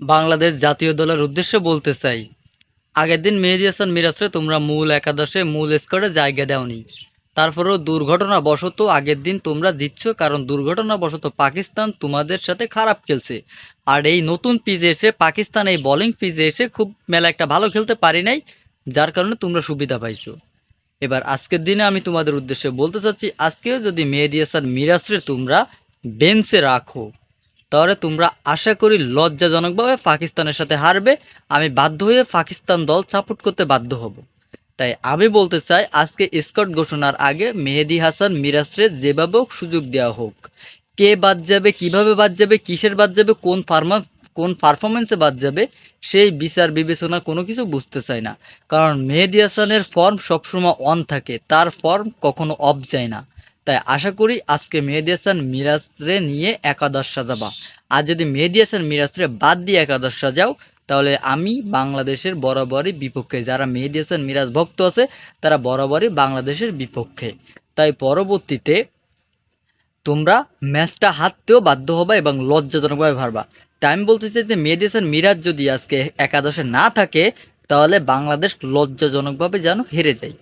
বাংলাদেশ জাতীয় দলের উদ্দেশ্যে বলতে চাই। আগের দিন মেহেদি হাসান মিরাজরে তোমরা মূল একাদশে মূল স্কোয়াডে জায়গা দাওনি। তারপরেও দুর্ঘটনাবশত আগের দিন তোমরা জিতছ, কারণ দুর্ঘটনাবশত পাকিস্তান তোমাদের সাথে খারাপ খেলছে। আর এই নতুন পিচে এসে পাকিস্তান এই বোলিং পিচে এসে খুব মেলা একটা ভালো খেলতে পারি নাই, যার কারণে তোমরা সুবিধা পাইছো। এবার আজকের দিনে আমি তোমাদের উদ্দেশ্যে বলতে চাচ্ছি, আজকেও যদি মেহেদি হাসান মিরাজরে তোমরা বেঞ্চে রাখো তাহলে তোমরা আশা করি লজ্জাজনকভাবে পাকিস্তানের সাথে হারবে। আমি বাধ্য হয়ে পাকিস্তান দল সাপোর্ট করতে বাধ্য হব। তাই আমি বলতে চাই, আজকে স্কট ঘোষণার আগে মেহেদি হাসান মিরাজরে যেভাবে হোক সুযোগ দেওয়া হোক, কে বাদ যাবে, কীভাবে বাদ যাবে, কিসের বাদ যাবে, কোন ফার্মা কোন পারফরমেন্সে বাদ যাবে, সেই বিচার বিবেচনা কোনো কিছু বুঝতে চায় না। কারণ মেহেদি হাসানের ফর্ম সবসময় অন থাকে, তার ফর্ম কখনো অফ যায় না। তাই আশা করি আজকে মেহেদি হাসান মিরাজরে নিয়ে একাদশ সাজাবা। আর যদি মেহেদি হাসান মিরাজরে বাদ দিয়ে একাদশ সাজাও, তাহলে আমি বাংলাদেশের বরাবরই বিপক্ষে, যারা মেহেদি হাসান মিরাজ ভক্ত আছে, তারা বরাবরই বাংলাদেশের বিপক্ষে। তাই পরবর্তীতে তোমরা ম্যাচটা হারতেও বাধ্য হবা এবং লজ্জাজনকভাবে হারবা। তাই আমি বলতে চাই যে মেহেদি হাসান মিরাজ যদি আজকে একাদশে না থাকে, তাহলে বাংলাদেশ লজ্জাজনকভাবে যেন হেরে যায়।